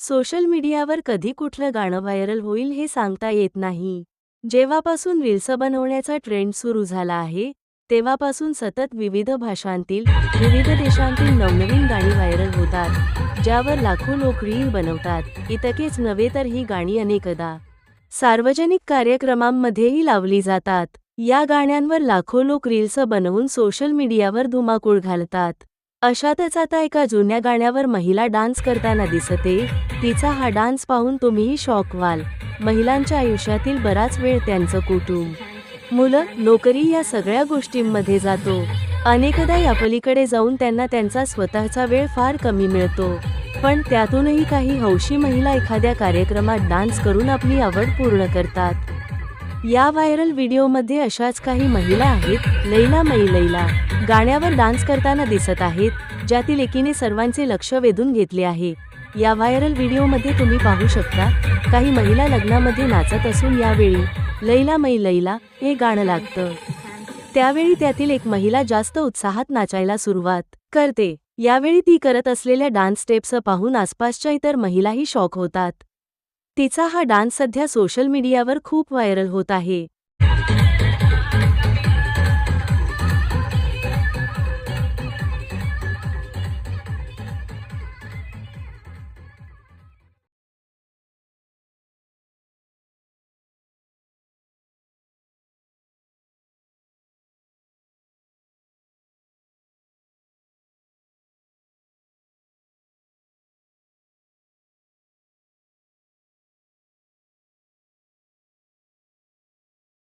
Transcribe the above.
Social मीडियावर कधी कुठलं गाणं व्हायरल होईल हे सांगता येत नाही. जेव्हापासून रील्स बनवण्याचा ट्रेंड सुरू झाला आहे तेव्हापासून सतत विविध भाषांतील विविध देशांतील नवनवीन गाणी व्हायरल होतात ज्यावर लाखो लोक रील बनवतात. इतकेच नव्हे तर ही गाणी अनेकदा सार्वजनिक कार्यक्रमांमध्येही लावली जातात. या गाण्यांवर लाखो लोक रील्स बनवून सोशल मीडियावर धुमाकूळ घालतात. अशातच आता एका जुन्या गाण्यावर महिला डान्स करताना दिसते. तिचा हा डान्स पाहून तुम्हीही शॉक व्हाल. महिलांच्या आयुष्यातील बराच वेळ त्यांचं कुटुंब मुलं नोकरी या सगळ्या गोष्टींमध्ये जातो. अनेकदा या पलीकडे जाऊन त्यांना त्यांचा स्वतःचा वेळ फार कमी मिळतो. पण त्यातूनही काही हौशी महिला एखाद्या कार्यक्रमात डान्स करून आपली आवड पूर्ण करतात. या व्हायरल व्हिडिओमध्ये अशाच काही महिला आहेत लैला मई लैला. गाण्यावर डान्स करताना दिसत आहेत ज्यातील एकीने सर्वांचे लक्ष वेधून घेतले आहे. या व्हायरल व्हिडिओमध्ये तुम्ही पाहू शकता काही महिला लग्नामध्ये नाचत असून यावेळी लैला मई लैला हे गाणं लागतं. त्यावेळी त्यातील एक महिला जास्त उत्साहात नाचायला सुरुवात करते. यावेळी ती करत असलेल्या डान्स स्टेप्स पाहून आसपासच्या इतर महिलाही शॉक होतात. तिचा हा डान्स सध्या सोशल मीडियावर खूप व्हायरल होत आहे.